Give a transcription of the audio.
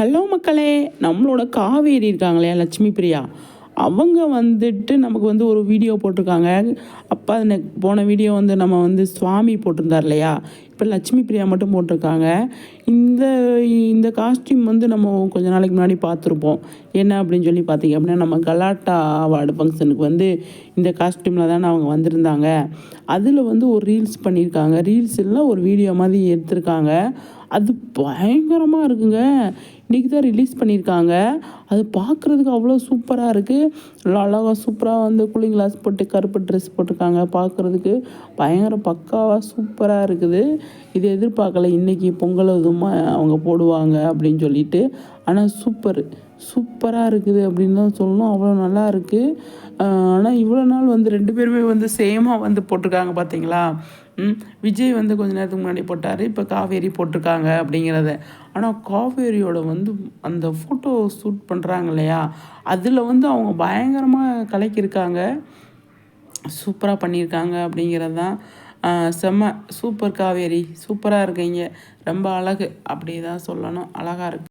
Hello மக்களே. நம்மளோட காவேரி இருக்காங்களே லட்சுமி பிரியா? அவங்க வந்துட்டு நமக்கு வந்து ஒரு வீடியோ போட்டிருக்காங்க. அப்போ அந்த போன வீடியோ வந்து நம்ம வந்து சுவாமி போட்டிருந்தார் இல்லையா? இப்போ லட்சுமி பிரியா மட்டும் போட்டிருக்காங்க. இந்த இந்த காஸ்டியூம் வந்து நம்ம கொஞ்ச நாளைக்கு முன்னாடி பார்த்துருப்போம். என்ன அப்படின்னு சொல்லி பார்த்தீங்க அப்படின்னா நம்ம கலாட்டா அவார்டு ஃபங்க்ஷனுக்கு வந்து இந்த காஸ்டியூமில் தானே அவங்க வந்திருந்தாங்க. அதில் வந்து ஒரு ரீல்ஸ் பண்ணியிருக்காங்க. ரீல்ஸ் எல்லாம் ஒரு வீடியோ மாதிரி எடுத்திருக்காங்க. அது பயங்கரமாக இருக்குங்க. இன்றைக்கி தான் ரிலீஸ் பண்ணியிருக்காங்க. அது பார்க்குறதுக்கு அவ்வளோ சூப்பராக இருக்குது நல்லா அழகாக சூப்பராக வந்து கூலிங் கிளாஸ் போட்டு கருப்பு ட்ரெஸ் போட்டிருக்காங்க பார்க்குறதுக்கு. பயங்கர பக்காவாக சூப்பராக இருக்குது. இது எதிர்பார்க்கல. இன்றைக்கி பொங்கல் இதுமா அவங்க போடுவாங்க. அப்படின்னு சொல்லிட்டு. ஆனால் சூப்பர். சூப்பராக இருக்குது அப்படின்னு தான் சொல்லணும். அவ்வளோ நல்லா இருக்குது ஆனால் இவ்வளோ நாள் வந்து ரெண்டு பேருமே வந்து சேமாக வந்து போட்டிருக்காங்க பார்த்தீங்களா விஜய் வந்து கொஞ்ச நேரத்துக்கு முன்னாடி போட்டார். இப்போ காவேரி போட்டிருக்காங்க அப்படிங்கிறத. ஆனால் காவேரியோட வந்து அந்த ஃபோட்டோ ஷூட் பண்ணுறாங்க இல்லையா? அதில் வந்து அவங்க பயங்கரமாக கலக்கியிருக்காங்க. சூப்பராக பண்ணியிருக்காங்க அப்படிங்கிறது தான் செம்ம சூப்பர் காவேரி. சூப்பராக இருக்கீங்க. ரொம்ப அழகு. அப்படி தான் சொல்லணும். அழகாக இருக்குது